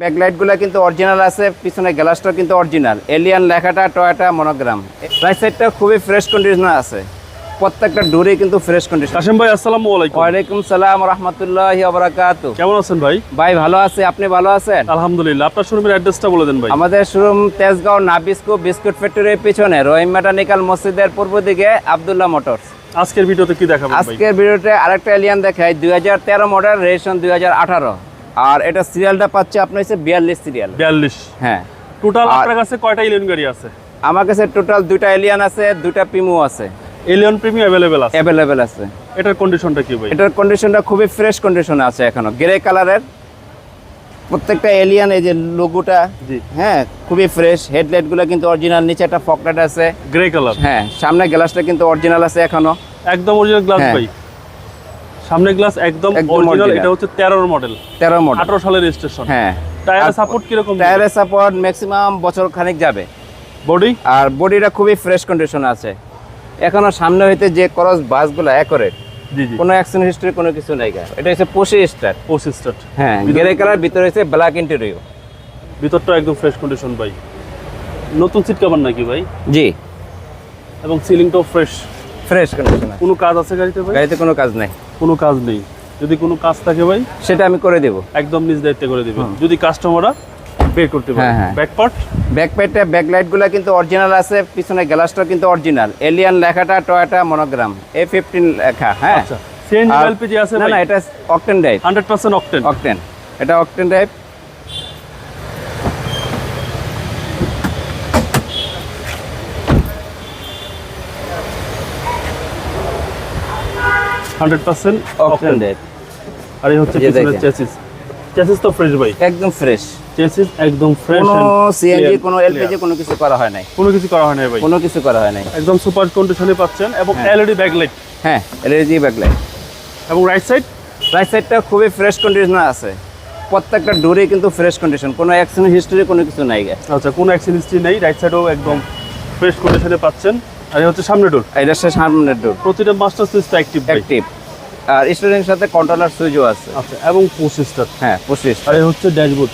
ব্যাকলাইটগুলা কিন্তু অরিজিনাল আছে পিছনে গ্লাসটা কিন্তু অরিজিনাল এলিয়ান লেখাটা টয়টা মনোগ্রাম রাইট সাইডটা খুবই ফ্রেশ কন্ডিশন আছে। প্রত্যেকটা ডোরে কিন্তু ফ্রেশ কন্ডিশন কাশিম ভাই আসসালামু আলাইকুম। ওয়ালাইকুম সালাম রহমতুল্লাহ বারাকাতু। কেমন আছেন ভাই? ভাই ভালো আছে। আপনি ভালো আছেন? আলহামদুলিল্লাহ। আপনার শোরুমের অ্যাড্রেসটা বলে দেন ভাই। আমাদের শোরুম তেজগাঁও নাবিস্কো বিস্কুট ফ্যাক্টরির পিছনে রহিম মেটানিক্যাল মসজিদের পূর্ব দিকে আবদুল্লাহ মোটরস। আজকের ভিডিওতে কি দেখাবেন ভাই? আজকের ভিডিওতে আরেকটা এলিয়ান দেখাই। দুই হাজার তেরো মডেল রেজিস্ট্রেশন দুই হাজার আঠারো। আর এটা সিরিয়ালটা পাচ্ছে আপনার হচ্ছে বিয়াল্লিশ সিরিয়াল বিয়াল্লিশ। হ্যাঁ। টোটাল আপনার কাছে কয়টা এলিয়ন গাড়ি আছে? আমার কাছে টোটাল দুইটা এলিয়ান আছে দুইটা পিমু আছে। এলিয়ন প্রিমিয়াম অ্যাভেলেবেল আছে? অ্যাভেলেবেল আছে। এটার কন্ডিশনটা কি ভাই? এটার কন্ডিশনটা খুবই ফ্রেশ কন্ডিশনে আছে এখনও। গ্রে কালারের প্রত্যেকটা এলিয়ান এই যে লোগোটা জি। হ্যাঁ খুবই ফ্রেশ হেডলাইটগুলো কিন্তু অরিজিনাল নিচে একটা ফকলাইট আছে। গ্রে কালার হ্যাঁ সামনে গ্লাসটা কিন্তু অরিজিনাল আছে এখনও। একদম অরিজিনাল গ্লাস হ্যাঁ। ভাই। সামনে গ্লাস একদম অরিজিনাল এটা হচ্ছে তেরোর মডেল তেরো মডেল আঠারো সালের রেজিস্ট্রেশন হ্যাঁ। টায়ার সাপোর্ট কীরকম? টায়ারের সাপোর্ট ম্যাক্সিমাম বছর খানিক যাবে। বডি আর বডিটা খুবই ফ্রেশ কন্ডিশন আছে। এখনও সামনে হইতে যে ক্রস বাসগুলো একরেট জি জি। কোনো হিস্ট্রি কোনো কিছু নাই। এটা হচ্ছে পঁচিশ স্টার স্টার্ট হ্যাঁ গ্রে কালার ভিতরে হচ্ছে ব্ল্যাক ইন্টেরিয়র ভিতরটা একদম ফ্রেশ কন্ডিশন ভাই। নতুন সিট কভার নাকি ভাই? জি। এবং সিলিংটাও ফ্রেশ ফ্রেশ কন্ডিশন কোনো কাজ আছে গাড়িতে ভাই? গাড়িতে কোনো কাজ নাই। কোনো কাজ নেই। যদি কোনো কাজ থাকে ভাই সেটা আমি করে দেব। একদম নিজ দায়িত্বে করে দেবেন। যদি কাস্টমাররা বের করতে পারে। হ্যাঁ, হ্যাঁ। ব্যাক পার্ট ব্যাকলাইট প্যাডটা কিন্তু অরিজিনাল আছে পিছনে গ্লাসটা কিন্তু অরিজিনাল এলিয়ান লেখাটা টয়টা মনোগ্রাম এ ফিফটিন লেখা হ্যাঁ। আচ্ছা। সিএনজি আর- এলপিজি আছে না না এটা অকটেন ড্রাইভ 100% অকটেন অকটেন এটা octane drive hundred percent octane আর এই হচ্ছে পিছনের চেসিস চেসিস তো ফ্রেশ ভাই। একদম ফ্রেশ চেসিস একদম ফ্রেশ কোনো সিএনজি কোনো এলপিজি কোনো কিছু করা হয় নাই। কোনো কিছু করা হয় না ভাই। কোনো কিছু করা হয় নাই। একদম সুপার কন্ডিশনে পাচ্ছেন এবং হ্যাঁ। এলইডি ব্যাকলাইট হ্যাঁ এলইডি ব্যাক লাইট এবং রাইট সাইড রাইট সাইডটা খুবই ফ্রেশ কন্ডিশন আছে। প্রত্যেকটা ডোরে কিন্তু ফ্রেশ কন্ডিশন কোনো অ্যাক্সিডেন্ট হিস্ট্রি কোনো কিছু নাই। আচ্ছা কোনো অ্যাক্সিডেন্ট নেই। রাইট সাইডেও একদম ফ্রেশ কন্ডিশনে পাচ্ছেন। আর হচ্ছে সামনে ডোর এটা হচ্ছে সামনের ডোর প্রতিটা মাস্টার সুইচটা অ্যাক্টিভ অ্যাক্টিভ আর স্টুডেন্টের সাথে কন্ট্রোলার সুইচও আছে। আচ্ছা এবং পঁচিশটা হ্যাঁ পঁচিশ আর হচ্ছে ড্যাশবোর্ড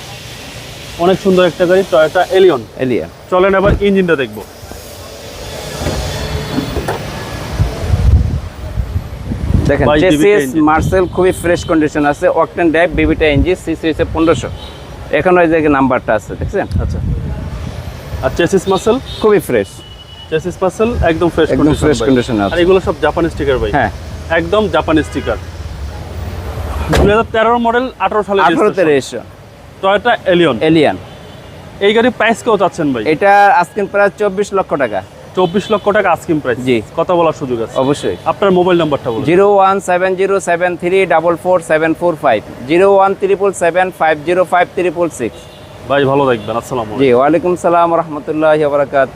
অনেক সুন্দর একটা গাড়ি টয়োটা এলিয়ন এলিয়ান চলেন আবার ইঞ্জিনটা দেখব। দেখেন চেসিস মার্সেল খুবই ফ্রেশ কন্ডিশন আছে। অকটেন ড্রাইভ বিবিটা ইঞ্জি সিসি হচ্ছে পনেরোশো। এখন ওই যে নাম্বারটা আছে দেখছেন? আচ্ছা। আর চেসিস মাসেল খুবই ফ্রেশ চেসিস মাসেল একদম ফ্রেশ একদম fresh condition আছে। আর এগুলো সব জাপানি স্টিকার ভাই। হ্যাঁ। একদম জাপানি স্টিকার দুই হাজার তেরো মডেল আঠারো সালে আঠারোতে রেজিস্ট্রেশন টয়োটা এলিয়ন এলিয়ান এই গাড়ির প্রাইস চাচ্ছেন ভাই? এটা আজকে প্রায় চব্বিশ লক্ষ টাকা। চব্বিশ লক্ষ টাকা প্রাইস জি। কথা বলার সুযোগ আছে। অবশ্যই। আপনার মোবাইল নাম্বারটা বলুন। Zero one seven zero seven three double four seven four five. Zero one triple seven five zero five triple six. ভাই ভালো থাকবেন। আসসালামু আলাইকুম। জি ওয়ালাইকুম সালাম রহমতুল্লাহ বারকাত